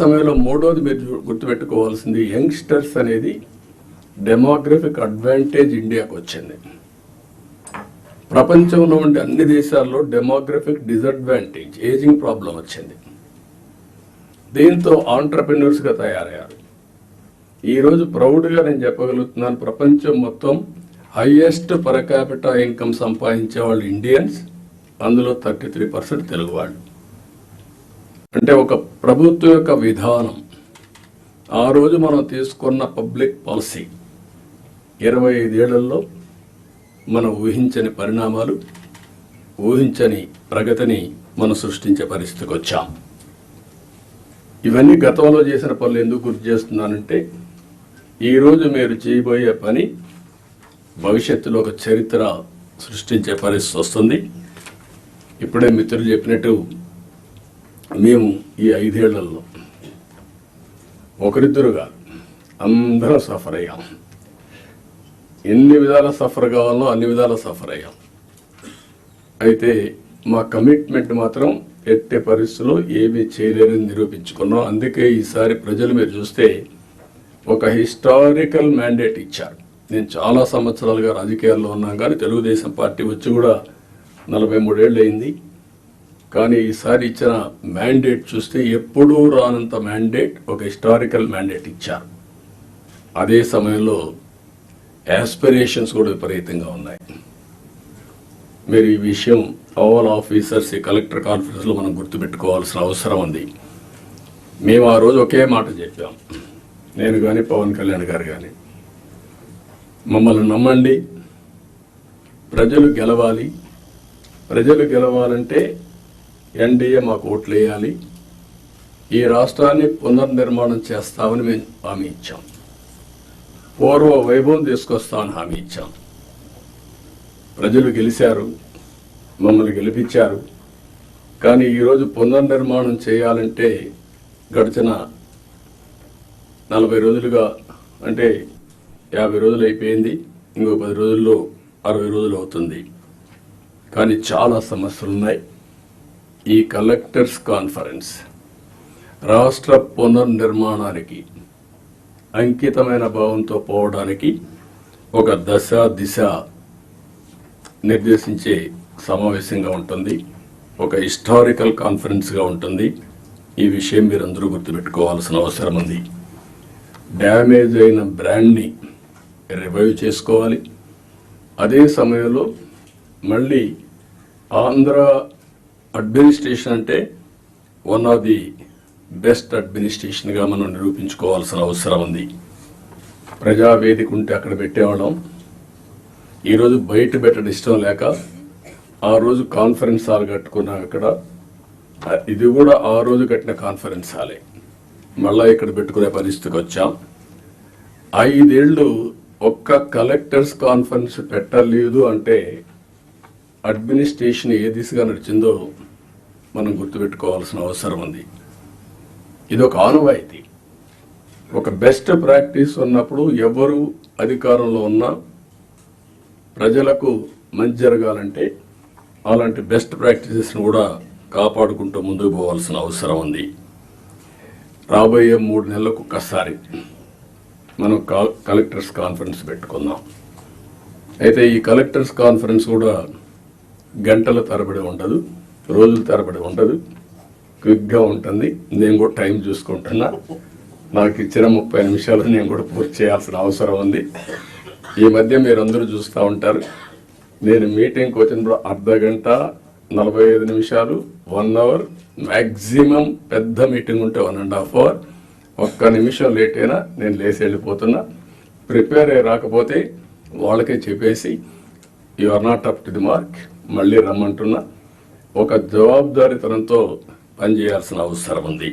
సమయంలో మూడోది మీరు గుర్తుపెట్టుకోవాల్సింది యంగ్స్టర్స్ అనేది డెమోగ్రఫిక్ అడ్వాంటేజ్ ఇండియాకు వచ్చింది. ప్రపంచంలో ఉండే అన్ని దేశాల్లో డెమోగ్రఫిక్ డిసడ్వాంటేజ్ ఏజింగ్ ప్రాబ్లం వచ్చింది. దీంతో ఆంటర్ప్రినర్స్గా తయారయ్యారు. ఈరోజు ప్రౌడ్గా నేను చెప్పగలుగుతున్నాను ప్రపంచం మొత్తం హయ్యెస్ట్ పర్ క్యాపిటల్ ఇన్కమ్ సంపాదించే వాళ్ళు ఇండియన్స్ అందులో థర్టీ త్రీ పర్సెంట్ తెలుగు వాళ్ళు. అంటే ఒక ప్రభుత్వం యొక్క విధానం. ఆ రోజు మనం తీసుకున్న పబ్లిక్ పాలసీ. ఇరవై ఐదేళ్ళలో మనం ఊహించని పరిణామాలు ఊహించని ప్రగతిని మనం సృష్టించే పరిస్థితికి వచ్చాం. ఇవన్నీ గతంలో చేసిన పనులు ఎందుకు గుర్తు చేస్తున్నానంటే ఈరోజు మీరు చేయబోయే పని భవిష్యత్తులో ఒక చరిత్ర సృష్టించే పరిస్థితి వస్తుంది. ఇప్పుడే మిత్రులు చెప్పినట్టు మేము ఈ ఐదేళ్ళలో ఒకరిద్దరుగా అందరం సఫర్ అయ్యాం. ఎన్ని విధాల సఫర్ కావాలో అన్ని విధాల సఫర్ అయ్యాం. అయితే మా కమిట్మెంట్ మాత్రం ఎట్టే పరిస్థితుల్లో ఏమీ చేయలేరని నిరూపించుకున్నాం. అందుకే ఈసారి ప్రజలు మీరు చూస్తే ఒక హిస్టారికల్ మ్యాండేట్ ఇచ్చారు. నేను చాలా సంవత్సరాలుగా రాజకీయాల్లో ఉన్నాం కానీ తెలుగుదేశం పార్టీ వచ్చి కూడా నలభై మూడేళ్ళు అయింది. కానీ ఈసారి ఇచ్చిన మ్యాండేట్ చూస్తే ఎప్పుడూ రానంత మ్యాండేట్ ఒక హిస్టారికల్ మ్యాండేట్ ఇచ్చారు. అదే సమయంలో యాస్పిరేషన్స్ కూడా విపరీతంగా ఉన్నాయి. మీరు ఈ విషయం ఆల్ ఆఫీసర్స్ ఈ కలెక్టర్ కాన్ఫరెన్స్లో మనం గుర్తుపెట్టుకోవాల్సిన అవసరం ఉంది. మేము ఆ రోజు ఒకే మాట చెప్పాం. నేను కానీ పవన్ కళ్యాణ్ గారు కానీ మమ్మల్ని నమ్మండి ప్రజలు గెలవాలి ప్రజలు గెలవాలంటే ఎన్డీఏ మాకు ఓట్లు వేయాలి ఈ రాష్ట్రాన్ని పునర్నిర్మాణం చేస్తామని మేము హామీ ఇచ్చాం. పూర్వ వైభవం తీసుకొస్తామని హామీ ఇచ్చాం. ప్రజలు గెలిచారు మమ్మల్ని గెలిపించారు. కానీ ఈరోజు పునర్నిర్మాణం చేయాలంటే గడిచిన నలభై రోజులుగా అంటే యాభై రోజులు అయిపోయింది. ఇంకో పది రోజుల్లో అరవై రోజులు అవుతుంది. కానీ చాలా సమస్యలు ఉన్నాయి ఈ కలెక్టర్స్ కాన్ఫరెన్స్ రాష్ట్ర పునర్నిర్మాణానికి అంకితమైన భావంతో పోవడానికి ఒక దశ దిశ నిర్దేశించే సమావేశంగా ఉంటుంది. ఒక హిస్టారికల్ కాన్ఫరెన్స్గా ఉంటుంది. ఈ విషయం మీరు అందరూ గుర్తుపెట్టుకోవాల్సిన అవసరం ఉంది. డ్యామేజ్ అయిన బ్రాండ్ని రివైవ్ చేసుకోవాలి. అదే సమయంలో మళ్ళీ ఆంధ్ర అడ్మినిస్ట్రేషన్ అంటే వన్ ఆఫ్ ది బెస్ట్ అడ్మినిస్ట్రేషన్గా మనం నిరూపించుకోవాల్సిన అవసరం ఉంది. ప్రజావేదిక ఉంటే అక్కడ పెట్టేవాళ్ళం. ఈరోజు బయట పెట్టడం ఇష్టం లేక ఆ రోజు కాన్ఫరెన్స్ హాల్ కట్టుకున్నాం ఇక్కడ ఇది కూడా ఆ రోజు కట్టిన కాన్ఫరెన్స్ హాలే. మళ్ళీ ఇక్కడ పెట్టుకునే పరిస్థితికి వచ్చాం. ఐదేళ్ళు ఒక్క కలెక్టర్స్ కాన్ఫరెన్స్ పెట్టలేదు అంటే అడ్మినిస్ట్రేషన్ ఏ దిశగా నడిచిందో మనం గుర్తుపెట్టుకోవాల్సిన అవసరం ఉంది. ఇది ఒక ఆనవాయితీ. ఒక బెస్ట్ ప్రాక్టీస్ ఉన్నప్పుడు ఎవరు అధికారంలో ఉన్నా ప్రజలకు మంచి జరగాలంటే అలాంటి బెస్ట్ ప్రాక్టీసెస్ని కూడా కాపాడుకుంటూ ముందుకు పోవాల్సిన అవసరం ఉంది. రాబోయే మూడు నెలలకు ఒక్కసారి మనం కా- కలెక్టర్స్ కాన్ఫరెన్స్ పెట్టుకుందాం. అయితే ఈ కలెక్టర్స్ కాన్ఫరెన్స్ కూడా గంటల తరబడి ఉండదు రోజుల తరబడి ఉండదు. క్విక్గా ఉంటుంది. నేను కూడా టైం చూసుకుంటున్నా. నాకు ఇచ్చిన ముప్పై నిమిషాలు నేను కూడా పూర్తి చేయాల్సిన అవసరం ఉంది. ఈ మధ్య మీరు అందరూ చూస్తూ ఉంటారు. నేను మీటింగ్కి వచ్చినప్పుడు అర్ధ గంట నలభై ఐదు నిమిషాలు వన్ అవర్ మ్యాక్సిమం పెద్ద మీటింగ్ ఉంటే వన్ అండ్ హాఫ్ అవర్. ఒక్క నిమిషం లేట్ అయినా నేను లేచి వెళ్ళిపోతున్నా. ప్రిపేర్ అయ్యి రాకపోతే వాళ్ళకే చెప్పేసి you are not up to the mark మళ్ళీ రమ్మంటున్నా ఒక జవాబుదారీతనంతో పనిచేయాల్సిన అవసరం ఉంది.